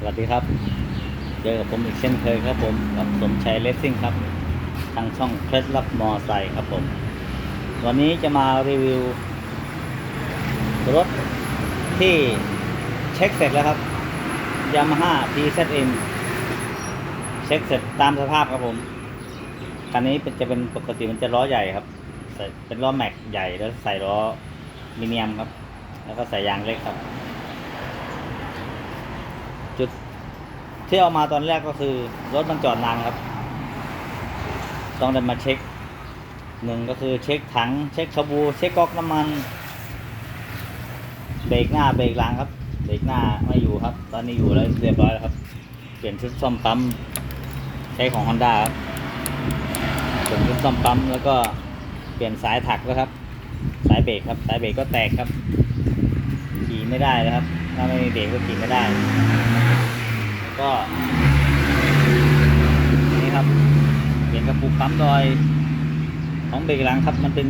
สวัสดีครับ เจอกับผมอีกเช่นเคยครับผมกับสมชัยเลสซิ่งครับ ทางช่องเคล็ดลับมอไซค์ครับผม วันนี้จะมารีวิว รถที่เช็คเสร็จแล้วครับ Yamaha TZM เช็คเสร็จตามสภาพครับผมคันนี้จะเป็นปกติมันจะล้อใหญ่ครับเป็นล้อแม็กใหญ่แล้วใส่ล้อมิเนียมครับ แล้วก็ใส่ยางเล็กครับ จุด ที่เอามาตอนแรกก็คือรถมันจอดนานครับ ต้องเดินมาเช็คหนึ่งก็คือเช็คถัง เช็คขบูเช็คก๊อกน้ำมัน เบรกหน้าเบรกหลังครับ เบรกหน้าไม่อยู่ครับ ตอนนี้อยู่แล้วเรียบร้อยแล้วครับ เปลี่ยนชุดซ่อมปั๊มใช้ของ Honda ครับเปลี่ยนชุดซ่อมปั๊มแล้วก็เปลี่ยนสายถักแล้วครับ สายเบรกครับ สายเบรกก็แตกครับขี่ไม่ได้เลยครับ ถ้าไม่มีเบรกก็ขี่ไม่ได้ ก็นี่ครับเปลี่ยนกระปุกปั๊มดอยของเบรกหลังครับ มันเป็น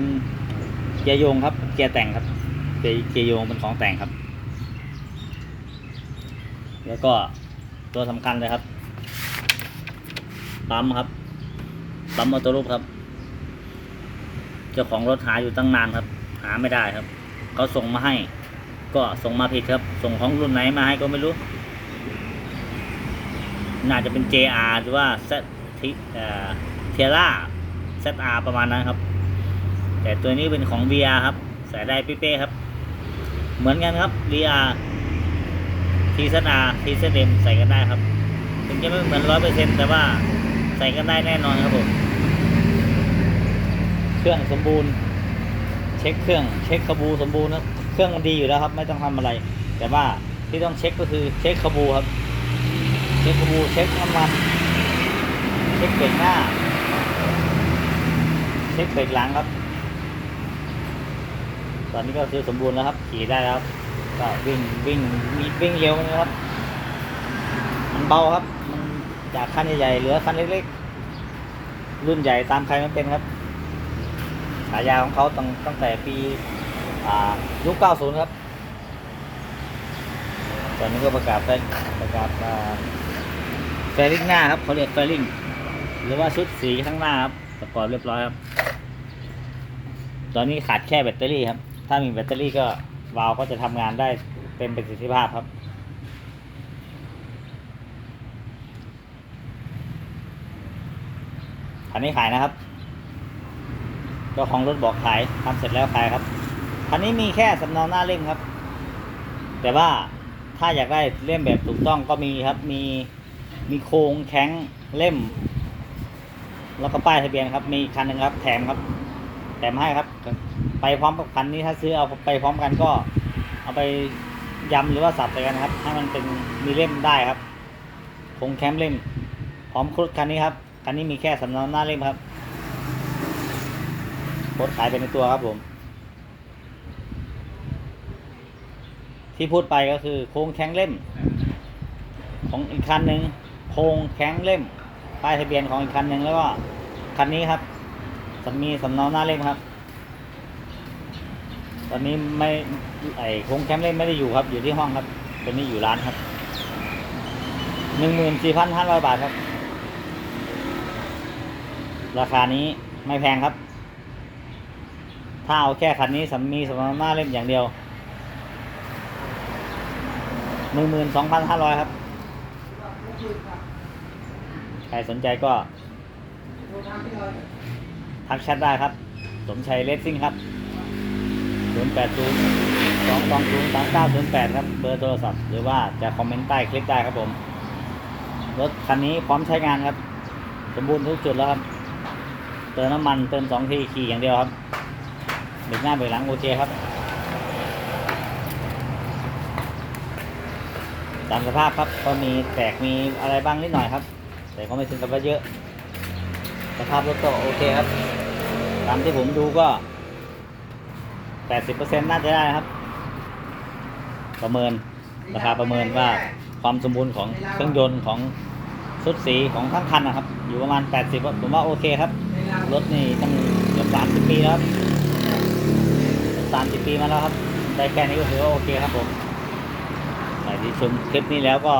เกียร์โยงครับ เกียร์แต่งครับเกียร์เกียร์โยงเป็นของแต่งครับ แล้วก็ตัวสำคัญเลยครับปั๊มครับปั๊มออโต้รูปครับ เจ้าของรถหาอยู่ตั้งนานครับ หาไม่ได้ครับเขาส่งมาให้ ก็ส่งมาผิดครับ ส่งของรุ่นไหนมาให้ก็ไม่รู้ น่าจะเป็น JR หรือว่า Z ทิเอ่อเทียร่า ZR ประมาณนั้นครับ แต่ตัวนี้เป็นของ VR ครับใส่ได้เป๊ะๆครับ เหมือนกันครับ VR TZR TZM ใส่กันได้ครับถึงจะไม่เหมือนร้อยเปอร์เซ็นแต่ว่าใส่กันได้แน่นอนครับผม เครื่องสมบูรณ์ เช็คเครื่อง เช็คขบูสมบูรณ์นะเครื่องมันดีอยู่แล้วครับ ไม่ต้องทำอะไร แต่ว่าที่ต้องเช็คก็คือเช็คขบูครับ ช็คขบูเช็คน้ำมันเช็คเบรกหน้า เช็คเบรกหลังครับ ตอนนี้ก็คือสมบูรณ์แล้วครับ ขี่ได้แล้วครับก็วิ่งวิ่งมีวิ่งเร็วนะครับ มันเบาครับ มันจากคันใหญ่ๆเหลือคันเล็กๆ รุ่นใหญ่ตามใครไมันเป็นครับฉายาของเขาตั้งตั้งแต่ปียุค 90 ครับ ตอนนี้ก็ประกาศไปประกาศแฟริงหน้าครับเขาเรียกแฟริงหรือว่าชุดสีข้างหน้าครับประกอบเรียบร้อยครับ ตอนนี้ขาดแค่แบตเตอรี่ครับ ถ้ามีแบตเตอรี่ก็วาล์วก็จะทำงานได้เต็มประสิทธิภาพครับคันนี้ขายนะครับเจ้าของรถบอกขายทำเสร็จแล้วขายครับคันนี้มีแค่สำเนาหน้าเล่มครับ แต่ว่า ถ้าอยากได้เล่มแบบถูกต้องก็มีครับ มีมีโครงแข็งเล่ม แล้วก็ป้ายทะเบียนครับ มีคันหนึ่งครับ แถมครับ แถมให้ครับ ไปพร้อมกับคันนี้ถ้าซื้อเอาไปพร้อมกันก็ เอาไปยำหรือว่าสับใส่กันครับ ให้มันเป็นมีเล่มได้ครับโครงแคมเล่ม พร้อมครุฑคันนี้ครับ คันนี้มีแค่สำเนาหน้าเล่มครับโคตรขายไปในตัวครับผม ที่พูดไปก็คือโครงแข็งเล่ม ของอีกคันหนึ่งโครงแข็งเล่มป้ายทะเบียนของอีกคันหนึ่งแล้วก็คันนี้ครับสมีสำเนาหน้าเล่มครับ ตอนนี้ไม่ไอโครงแคมเล่มไม่ได้อยู่ครับ อยู่ที่ห้องครับตอนนี้อยู่ร้านครับหนึ่งหมื่นสี่พันห้าร้อยบาทครับ ราคานี้ไม่แพงครับ ถ้าเอาแค่คันนี้สามีสำเนาหน้าเล่มอย่างเดียว หนึ่งหมื่นสองพันห้าร้อยครับ ใครสนใจก็ ทักแชทได้ครับ สมชัยเลสซิ่งครับ0 8 0 2 2 0 3 9 0 8ครับ เบอร์โทรศัพท์หรือว่าจะคอมเมนต์ใต้คลิปได้ครับผม รถคันนี้พร้อมใช้งานครับ สมบูรณ์ทุกจุดแล้วครับ เติมน้ำมันเติมสองทีขี่อย่างเดียวครับเบรกหน้าเบรกหลังโอเคครับ ตามสภาพครับก็มีแตกมีอะไรบ้างนิดหน่อยครับ แต่ก็ไม่ถึงกับว่าเยอะ สภาพรถก็โอเคครับ ตามที่ผมดูก็80%น่าจะได้นะครับ ประเมินราคาประเมินว่าความสมบูรณ์ของเครื่องยนต์ของชุดสีของทั้งคันนะครับ อยู่ประมาณ 80ครับผมว่าโอเคครับ รถนี่ตั้งเกือบ30 ปีแล้วครับ30 ปีมาแล้วครับ ได้แค่นี้ก็ถือว่าโอเคครับผม ที่ชมคลิปนี้แล้วก็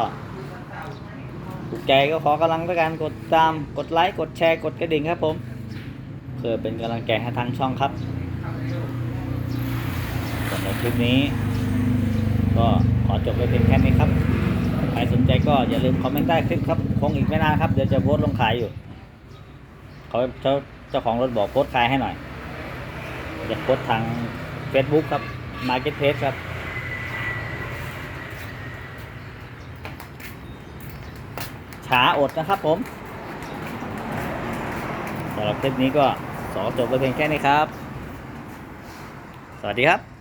ถูกใจก็ขอกำลังด้วยการกดตามกดไลค์กดแชร์กดกระดิ่งครับผมเพื่อเป็นกำลังใจให้ทางช่องครับสำหรับคลิปนี้ ก็ขอจบไปเพียงแค่นี้ครับ ใครสนใจก็อย่าลืมคอมเมนต์ใต้คลิปครับคงอีกไม่นานครับ เดี๋ยวจะโพสต์ลงขายอยู่เขาเจ้าเจ้าของรถบอกโพสต์ขายให้หน่อยจะโพสต์ทาง Facebook ครับ Marketplace ครับ ช้าอดนะครับผมสำหรับคลิปนี้ก็สอจบไปเพียงแค่นี้ครับ สวัสดีครับ